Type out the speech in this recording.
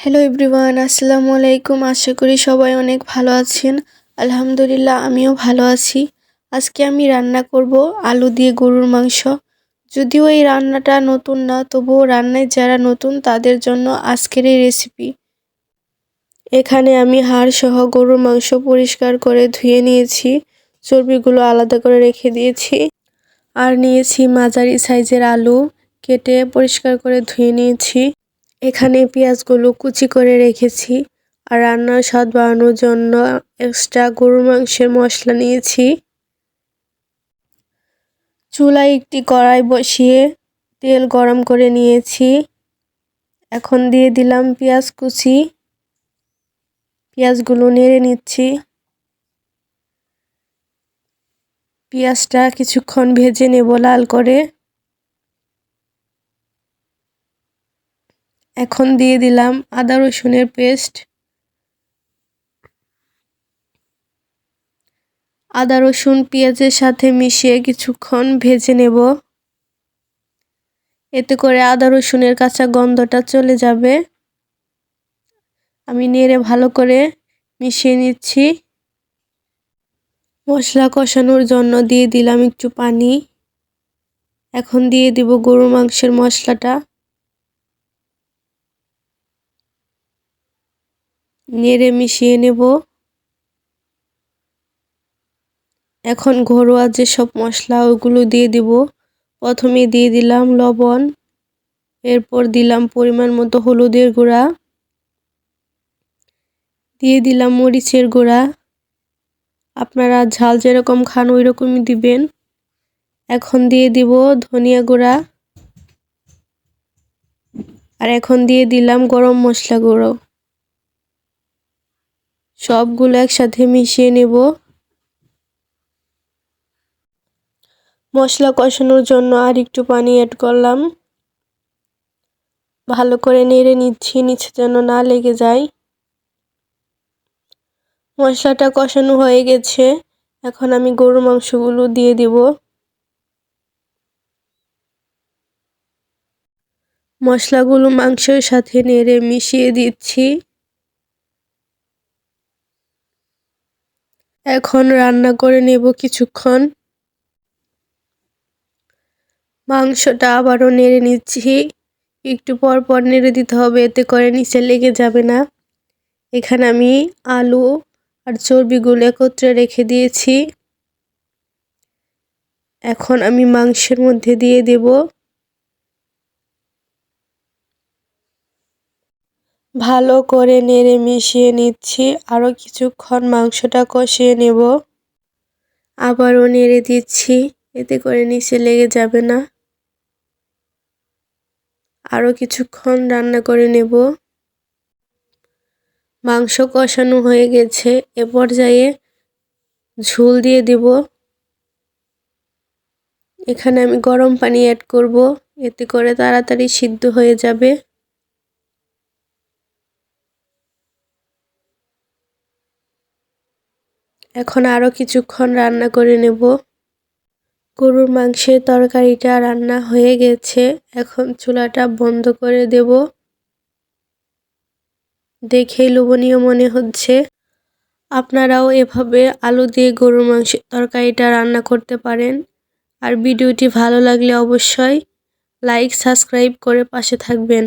Hello everyone আসসালামু আলাইকুম। আশা করি সবাই অনেক ভালো আছেন। আলহামদুলিল্লাহ, আমিও ভালো আছি। আজকে আমি রান্না করব আলু দিয়ে গরুর মাংস। যদিও এই রান্নাটা নতুন না, তবুও রান্নায় যারা নতুন, তাদের জন্য আজকের এই রেসিপি এখানে আমি হাড় সহ গরুর মাংস পরিষ্কার করে ধুয়ে নিয়েছি। চর্বিগুলো আলাদা করে রেখে দিয়েছি। আর নিয়েছি মাঝারি সাইজের আলু কেটে পরিষ্কার করে ধুয়ে নিয়েছি। এখানে পেঁয়াজগুলো কুচি করে রেখেছি আর রান্নার স্বাদ বাড়ানোর জন্য এক্সট্রা গরুর মাংসের মশলা নিয়েছি। চুলায় একটি কড়াই বসিয়ে তেল গরম করে নিয়েছি। এখন দিয়ে দিলাম পেঁয়াজ কুচি। পেঁয়াজগুলো নেড়ে নিচ্ছি। পেঁয়াজটা কিছুক্ষণ ভেজে নেব লাল করে। এখন দিয়ে দিলাম আদা রসুনের পেস্ট। আদা রসুন পেঁয়াজের সাথে মিশিয়ে কিছুক্ষণ ভেজে নেব। এতে করে আদা রসুনের কাঁচা গন্ধটা চলে যাবে। আমি নেড়ে ভালো করে মিশিয়ে নিচ্ছি। মশলা কষানোর জন্য দিয়ে দিলাম একটু পানি। এখন দিয়ে দিব গরুর মাংসের মশলাটা। নেড়ে মিশিয়ে নেব। এখন ঘরোয়া যেসব মশলা, ওগুলো দিয়ে দিব। প্রথমে দিয়ে দিলাম লবণ, এরপর দিলাম পরিমাণ মতো হলুদের গুঁড়া। দিয়ে দিলাম মরিচের গুঁড়া। আপনারা ঝাল যেরকম খান ওই রকমই দিবেন। এখন দিয়ে দিব ধনিয়া গুঁড়া। আর এখন দিয়ে দিলাম গরম মশলা গুঁড়ো। সবগুলো একসাথে মিশিয়ে নেব। মশলা কষানোর জন্য আর একটু পানি অ্যাড করলাম। ভালো করে নেড়ে নিচ্ছি, নিচে যেন না লেগে যায়। মশলাটা কষানো হয়ে গেছে। এখন আমি গরুর মাংসগুলো দিয়ে দিব। মশলাগুলো মাংসের সাথে নেড়ে মিশিয়ে দিচ্ছি। এখন রান্না করে নেব কিছুক্ষণ। মাংসটা আবারও নেড়ে নিচ্ছি। একটু পর পর নেড়ে দিতে হবে, এতে করে নিচে লেগে যাবে না। এখানে আমি আলু আর চর্বিগুলো একত্রে রেখে দিয়েছি। এখন আমি মাংসের মধ্যে দিয়ে দেব। ভালো করে নেড়ে মিশিয়ে নিচ্ছি। আরও কিছুক্ষণ মাংসটা কষিয়ে নেব। আবারও নেড়ে দিচ্ছি। এতে করে নিচে লেগে যাবে না। আরও কিছুক্ষণ রান্না করে নেব। মাংস কষানো হয়ে গেছে। এ পর্যায়ে ঝোল দিয়ে দেব। এখানে আমি গরম পানি অ্যাড করব। এতে করে তাড়াতাড়ি সিদ্ধ হয়ে যাবে। এখন আরও কিছুক্ষণ রান্না করে নেব। গরুর মাংসের তরকারিটা রান্না হয়ে গেছে। এখন চুলাটা বন্ধ করে দেব। দেখেই লোভনীয় মনে হচ্ছে। আপনারাও এভাবে আলু দিয়ে গরুর মাংসের তরকারিটা রান্না করতে পারেন। আর ভিডিওটি ভালো লাগলে অবশ্যই লাইক, সাবস্ক্রাইব করে পাশে থাকবেন।